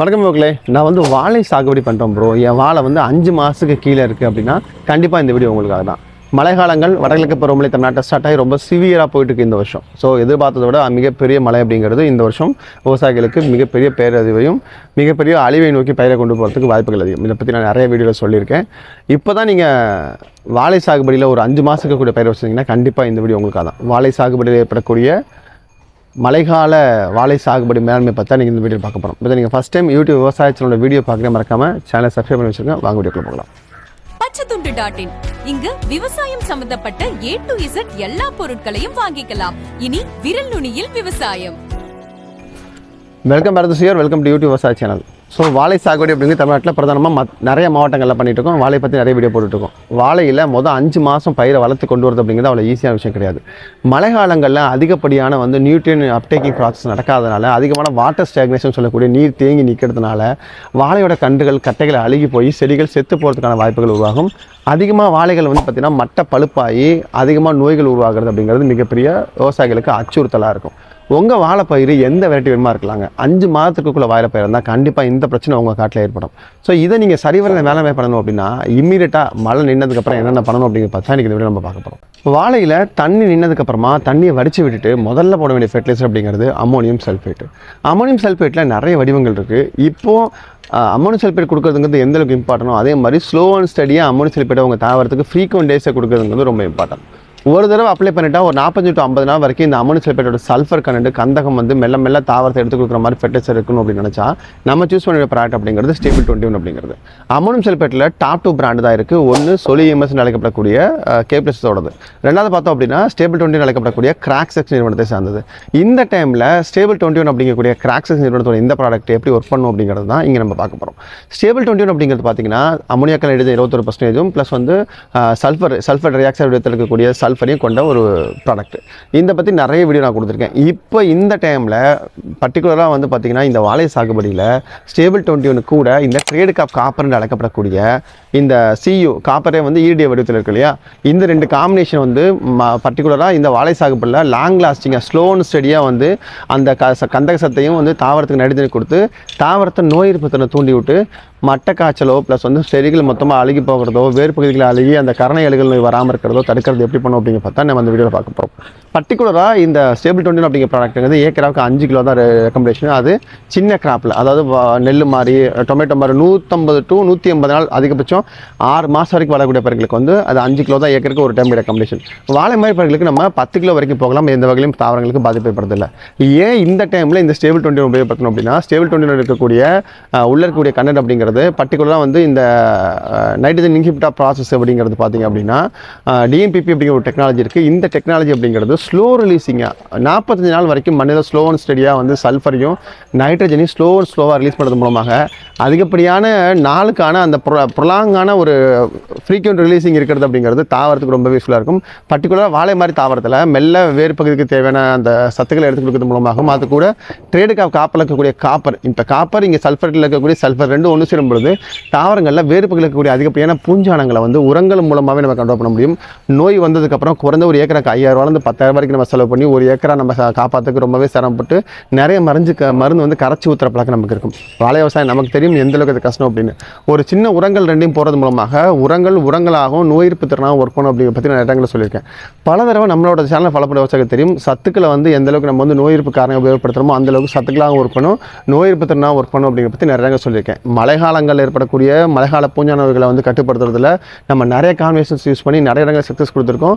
வணக்கம் மக்களே. நான் வந்து வாழை சாகுபடி பண்ணுறோம் ப்ரோ என் வாழை வந்து அஞ்சு மாதத்துக்கு கீழே இருக்குது அப்படின்னா கண்டிப்பாக இந்த வீடியோ உங்களுக்காக தான். மழைக்காலங்கள் வடகிழக்கு பருவமழை தமிழ்நாட்டை ஸ்டார்ட் ஆகி ரொம்ப சிவியராக போயிட்டு இருக்கு இந்த வருஷம். ஸோ எதிர்பார்த்ததை விட மிகப்பெரிய மழை அப்படிங்கிறது இந்த வருஷம் விவசாயிகளுக்கு மிகப்பெரிய பேரழிவையும் மிகப்பெரிய அழிவை நோக்கி பயிரை கொண்டு போகிறதுக்கு வாய்ப்புகள் அதிகம். இதை பற்றி நான் நிறைய வீடியோவில் சொல்லியிருக்கேன். இப்போ தான் நீங்கள் வாழை சாகுபடியில் ஒரு அஞ்சு மாதத்துக்கு கூட பயிர் வச்சிங்கன்னா கண்டிப்பாக இந்த வீடியோ உங்களுக்காக தான். வாழை சாகுபடியில் ஏற்படக்கூடிய மழைக்கால வாழை சாகுபடி மேலாண்மை பற்றி நீங்கள் இந்த வீடியோ பார்க்க போகிறோம் இப்போ நீங்கள் ஃபஸ்ட் டைம் யூடியூப் விவசாய சேனலோட வீடியோ பார்க்குற மறக்காம சேனலை சப்ஸ்கிரைப் பண்ணி வச்சுருங்க. வாங்க வீடியோக்குள்ள போகலாம். பச்சைத்துண்டு டாட் இன் இங்கு விவசாயம் சம்பந்தப்பட்ட ஏ டு இசட் எல்லா பொருட்களையும் வாங்கிக்கலாம். இனி விரல் நுனியில் விவசாயம். வெல்கம் பேர் சியர் வெல்கம் டு யூடியூப் விவசாய சேனல் ஸோ வாழை சாகுபடி அப்படிங்கிறது தமிழ்நாட்டில் பிரதானமாக மத் நிறைய மாவட்டங்களில் பண்ணிகிட்டு இருக்கோம். வாழை பற்றி நிறைய வீடியோ போட்டுட்ருக்கோம் வாழையில் மொதல் அஞ்சு மாதம் பயிரை வளர்த்து கொண்டு வரது அப்படிங்கிறது அவ்வளோ ஈஸியான விஷயம் கிடையாது. மழை காலங்களில் அதிகப்படியான வந்து நியூட்ரியன் அப்டேக்கிங் ப்ராசஸ் நடக்காதனால அதிகமான வாட்டர் ஸ்டாக்னேஷன் சொல்லக்கூடிய நீர் தேங்கி நிற்கிறதுனால வாழையோட கன்றுகள் கட்டைகளை அழுகி போய் செடிகள் செத்து போகிறதுக்கான வாய்ப்புகள் உருவாகும். அதிகமாக வாழைகள் வந்து பார்த்திங்கன்னா மட்டை பழுப்பாகி அதிகமாக நோய்கள் உருவாகிறது அப்படிங்கிறது மிகப்பெரிய விவசாயிகளுக்கு அச்சுறுத்தலாக இருக்கும். உங்கள் வாழைப்பயிர் எந்த வெரைட்டி வேணுமா இருக்கலாங்க அஞ்சு மாதத்துக்குள்ளே வாழைப்பயிர் இருந்தால் கண்டிப்பாக இந்த பிரச்சனை உங்கள் காட்டில் ஏற்படும். ஸோ இதை நீங்கள் சரிவர வேலை பண்ணணும் அப்படின்னா இம்மீடியட்டாக மழை நின்னதுக்கப்புறம் என்னென்ன பண்ணணும் அப்படிங்கிற பார்த்தா இன்றைக்கி இந்த வீடியோ நம்ம பார்க்க போகிறோம் வாழையில் தண்ணி நின்னதுக்கப்புறமா தண்ணியை வடித்து விட்டுட்டு முதல்ல போட வேண்டிய ஃபெர்டிலைசர் அப்படிங்கிறது அம்மோனியம் சல்ஃபேட்டு அமோனியம் சல்ஃபேட்டில் நிறைய வடிவங்கள் இருக்குது இப்போது அமோனியம் சல்ஃபேட் கொடுக்குறதுங்கிறது எந்தளவுக்கு இம்பார்ட்டனோ அதே மாதிரி ஸ்லோ அண்ட் ஸ்டடியாக அமோனியம் சல்ஃபேட்டை அவங்க தாவரத்துக்கு ஃப்ரீக்வெண்ட் டேஸை கொடுக்குறதுங்கிறது ரொம்ப இம்பார்ட்டன்ட் ஒரு தடவை அப்ளை பண்ணிட்டா ஒரு நாற்பஞ்சு டு ஐம்பது நாள் வரைக்கும் இந்த அம்மோனியம் சல்ஃபேட்டோட சல்ஃபர் கண்டு கந்தகம் வந்து மெல்ல மெல்ல தாவரத்தை எடுத்து கொடுக்குற மாதிரி ஃபெர்டிலைசர் இருக்கணும் அப்படின்னு நினச்சா நம்ம சூஸ் பண்ணுற ப்ராடக்ட் அப்படிங்கிறது ஸ்டேபிள் டுவெண்ட்டி ஒன் அப்படிங்கிறது. அம்மோனியம் சல்பேட்டில் டாப் டூ பிராண்டு தான் இருக்குது ஒன்று சொலி எம்எஸ் அழைக்கப்படக்கூடிய கேப்ளஸோடது ரெண்டாவது பார்த்தோம் அப்படின்னா ஸ்டேபிள் டுவெண்ட்டி அழைக்கப்படக்கூடிய கிராக்ஸெக்ஸ் நிறுவனத்தை சார்ந்தது. இந்த டைமில் ஸ்டேபிள் டுவெண்ட்டி ஒன் அப்படிங்கக்கூடிய கிராக்ஸெக்ஸ் நிறுவனத்தோட இந்த ப்ராடக்ட் எப்படி ஒர்க் பண்ணும் அப்படிங்கிறது தான் இங்கே நம்ம பார்க்க போகிறோம் ஸ்டேபிள் டுவெண்ட்டி ஒன் அப்படிங்கிறது பார்த்தீங்கன்னா அமோனியாக்கள் எழுதி இருபத்தொரு பர்சன்டேஜும் ப்ளஸ் வந்து சல்ஃபர் சல்ஃபர் ரியாக்சர் எடுத்து இருக்கக்கூடிய சல்ஃபரையும் கொண்ட ஒரு ப்ராடக்ட் இந்த பற்றி நிறைய வீடியோ நான் கொடுத்துருக்கேன். இப்போ இந்த டைமில் பர்டிகுலராக வந்து பார்த்திங்கன்னா இந்த வாழை சாகுபடியில் ஸ்டேபிள் டுவெண்ட்டி ஒன்று கூட இந்த ட்ரேடு காப் காப்பர் என்று அழைக்கப்படக்கூடிய இந்த சியு காப்பரே வந்து ஈடிய வடிவத்தில் இருக்கு இல்லையா? இந்த ரெண்டு காம்பினேஷன் வந்து பர்டிகுலராக இந்த வாழை சாகுபடியில் லாங் லாஸ்டிங்காக ஸ்லோன் ஸ்டடியாக வந்து அந்த க கந்தக சத்தையும் வந்து தாவரத்துக்கு நடுத்தணி கொடுத்து தாவரத்தை நோய் எதிர்ப்பு தூண்டி விட்டு மட்டை காய்ச்சலோ ப்ளஸ் வந்து செடிகள் மொத்தமாக அழுகி போகிறதோ வேறு பகுதிகளில் அழுகி அந்த கரணை எழுகல் நோய் வராமல் இருக்கிறதோ தடுக்கிறது எப்படி பண்ணுவோம் அப்படிங்க பார்த்தா நம்ம அந்த வீடியோவில் பார்க்க போகிறோம் பர்டிகுலராக இந்த ஸ்டேபிள் டுவெண்ட்டி அப்படிங்கிற ப்ராடக்ட்டுங்கிறது ஏக்கராவுக்கு அஞ்சு கிலோ தான் ரெக்கமெண்டேஷன் அது சின்ன கிராப்பில் அதாவது நெல் மாதிரி டொமேட்டோ மாதிரி நூற்றம்பது டு நூற்றி ஐம்பது நாள் அதிகபட்சம் ஆறு மாதம் வரைக்கும் வரக்கூடிய பயிர்களுக்கு வந்து அது அஞ்சு கிலோ தான் ஏக்கருக்கு ஒரு டைம் ரெக்கமெண்டேஷன் வாழை மாதிரி பயிர்களுக்கு நம்ம பத்து கிலோ வரைக்கும் போகலாம் எந்த வகையிலும் தாவரங்களுக்கு பாதிப்பு ஏற்படுறதில்லை. ஏன் இந்த டைமில் இந்த ஸ்டேபிள் டுவெண்ட்டி உபயோகப்படுத்தணும் அப்படின்னா ஸ்டேபிள் டுவெண்ட்டி இருக்கக்கூடிய உள்ள இருக்கக்கூடிய கண்டென்ட் அப்படிங்கிறது பர்டிகுலராக வந்து இந்த நைட்ரஜன் இன்ஹிபிட்டா ப்ராசஸ் அப்படிங்கிறது பார்த்தீங்க அப்படின்னா டிஎம்பிபி அப்படிங்கிற ஒரு டெக்னாலஜி டெக்னாலஜி இருக்குது இந்த டெக்னாலஜி அப்படிங்கிறது ஸ்லோ ரிலீஸிங்காக நாற்பத்தஞ்சு நாள் வரைக்கும் மனித ஸ்லோ அண்ட் ஸ்டடியாக வந்து சல்ஃபரையும் நைட்ரஜனையும் ஸ்லோ அண்ட் ஸ்லோவாக ரிலீஸ் பண்ணுறது மூலமாக அதிகப்படியான நாளுக்கான அந்த ப்ரொலாங்கான ஒரு ஃப்ரீக்வெண்ட் ரிலீஸிங் இருக்கிறது அப்படிங்கிறது தாவரத்துக்கு ரொம்ப யூஸ்ஃபுல்லாக இருக்கும். பர்டிகுலராக வாழை மாதிரி தாவரத்தில் மெல்ல வேறு பகுதிக்கு தேவையான அந்த சத்துக்களை எடுத்து கொடுக்கறது மூலமாகவும் அது கூட ட்ரேடுக்காக காப்பில் இருக்கக்கூடிய காப்பர் இப்போ காப்பர் இங்கே சல்ஃபரில் இருக்கக்கூடிய சல்ஃபர் ரெண்டும் ஒன்று சேரும் பொழுது தாவரங்களில் வேறு பகுதியில் இருக்கக்கூடிய அதிகப்படியான பூஞ்சானங்களை வந்து உரங்கள் மூலமாகவே நம்ம கண்ட்ரோல் பண்ண முடியும். நோய் வந்ததுக்கு அதுக்கப்புறம் குறைந்த ஒரு ஏக்கராக்கு ஐயாயிரம் பத்தாயிரம் வரைக்கும் நம்ம செலவு பண்ணி ஒரு ஏக்கரா நம்ம காப்பாற்றுக்கு ரொம்பவே சிரமப்பட்டு நிறைய மருந்து க மருந்து வந்து கரைச்சி ஊற்றுற பழக்கம் நமக்கு இருக்கும். வாழை விவசாயம் நமக்கு தெரியும் எந்த அளவுக்கு அது கஷ்டம் அப்படின்னு. ஒரு சின்ன உரங்கள் ரெண்டையும் போகிறது மூலமாக உரங்கள் உரங்களாகவும் நோய் எதிர்ப்பு திறனாகவும் ஒர்க் பண்ணும் அப்படிங்கிற பற்றி நான் இடங்களில் சொல்லியிருக்கேன். பல தடவை நம்மளோட சேனல் ஃபாலோ பண்ண தெரியும் சத்துக்களை வந்து எந்த அளவுக்கு நம்ம வந்து நோய் எதிர்ப்பு காரணம் உபயோகப்படுத்துகிறோமோ அந்த அளவுக்கு சத்துக்களாகவும் ஒர்க் பண்ணும் நோய் எதிர்ப்பு திறனாகவும் ஒர்க் பண்ணும் அப்படிங்கிற பற்றி நிறைய இடங்கள் சொல்லியிருக்கேன். மழைக்காலங்களில் ஏற்படக்கூடிய மழைக்கால பூஞ்சா நோய்களை வந்து கட்டுப்படுத்துறதுல நம்ம நிறைய காம்பினேஷன்ஸ் யூஸ் பண்ணி நிறைய இடங்கள் சக்ஸஸ் கொடுத்துருக்கோம்.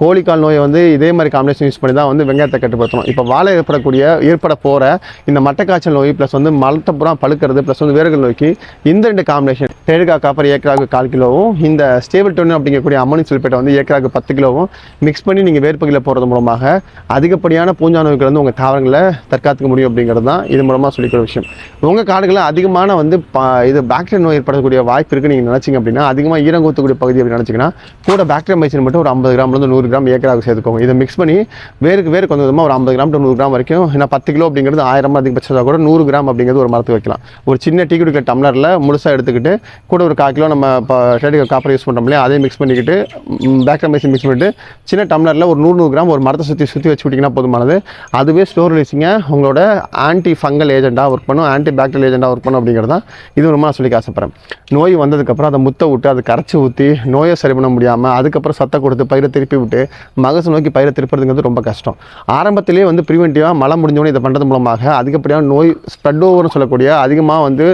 கோழிக்கால் நோயை வந்து இதே மாதிரி காம்பினேஷன் யூஸ் பண்ணி தான் வந்து வெங்காயத்தை கட்டுப்படுத்தணும். இப்போ வாழை ஏற்படக்கூடிய ஏற்பட போகிற இந்த மட்டைக்காய்ச்சல் நோய் ப்ளஸ் வந்து மலத்தப்புறம் பழுக்கிறது ப்ளஸ் வந்து வேர்கள் நோய்க்கு இந்த ரெண்டு காம்பினேஷன் டேடுகா காப்பர் ஏக்கராவுக்கு கால் கிலோவும் இந்த ஸ்டேபிள் டொன்னு அப்படிங்கக்கூடிய அம்மோனியம் சல்பேட்டை வந்து ஏக்கராக்கு பத்து கிலோவும் மிக்ஸ் பண்ணி நீங்கள் வேர்ப்பகையில் போகிறது மூலமாக அதிகப்படியான பூஞ்சா நோய்கள் வந்து உங்கள் தாவரங்களை தற்காத்துக்க முடியும் அப்படிங்கிறது தான் இது மூலமாக சொல்லிக்கிற விஷயம். உங்கள் காடுகளில் அதிகமான வந்து இது பாக்டீரியா நோய் ஏற்படக்கூடிய வாய்ப்பு இருக்குன்னு நீங்கள் நினச்சிங்க அப்படின்னா அதிகமாக ஈரங்கூத்தக்கூடிய பகுதி அப்படின்னு நினச்சிங்கன்னா கூட பாக்டீரியா மைசின் மட்டும் ஒரு ஐம்பது கிராம்லேருந்து நூறு கிராம் ஏக்கராக சேர்த்துக்கோங்க. இதை மிக்ஸ் பண்ணி வேருக்கு வேறு கொஞ்சம் கொஞ்சமாக ஒரு ஐம்பது கிராம் டு நூறு கிராம் வரைக்கும் ஏன்னா பத்து கிலோ அப்படிங்கிறது ஆயிரம் அதிகபட்சம் கூட நூறு கிராம் அப்படிங்கிறது ஒரு மரத்துக்கு வைக்கலாம். ஒரு சின்ன டீ குடிக்கிற டம்ளரில் முழுசாக எடுத்துக்கிட்டு கூட ஒரு கால் கிலோ நம்ம இப்போ காப்பர் யூஸ் பண்ணுறோம் இல்லையா அதையும் மிக்ஸ் பண்ணிக்கிட்டு பேக்டமைசின் மிக்ஸ் பண்ணிட்டு சின்ன டம்ளரில் ஒரு நூறு நூறு கிராம் ஒரு மரத்தை சுற்றி சுற்றி வச்சு விட்டிங்கன்னா போதுமானது. அதுவே ஸ்டோர் ரிலீஸிங்க உங்களோட ஆன்டி ஃபங்கல் ஏஜென்ட்டாக ஒர்க் பண்ணும் ஆன்டி பாக்டீரியல் ஏஜென்ட்டாக ஒர்க் பண்ணும் அப்படிங்கிறது தான் இது ரொம்ப நான் சொல்லி ஆசைப்பட்றேன். நோய் வந்ததுக்கப்புறம் அதை முத்த விட்டு அதை கரைச்சி ஊற்றி நோயை சரி பண்ண முடியாமல் அதுக்கப்புறம் சத்தை கொடுத்து பயிரை திருப்பி விட்டு மகசு நோக்கி பயிரை திருப்புறதுங்கிறது ரொம்ப கஷ்டம். ஆரம்பத்திலேயே வந்து ப்ரிவென்டிவாக மழை முடிஞ்சோடனே இதை பண்ணுறது மூலமாக அதிகப்படியான நோய் ஸ்ப்ரெட் ஓவர்னு சொல்லக்கூடிய அதிகமாக வந்து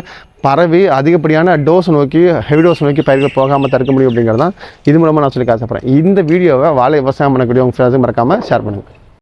பரவி அதிகப்படியான டோஸ் நோக்கி ஹெவி டோஸ் நோக்கி பயிர்கள் போகாமல் தடுக்க முடியும் அப்படிங்கிறது தான் இது மூலமாக நான் சொல்லி காசப்படுறேன். இந்த வீடியோவை வாழை விவசாயம் பண்ணக்கூடிய உங்கள் ஃப்ரெண்ட்ஸுக்கு மறக்காமல் ஷேர் பண்ணுங்கள்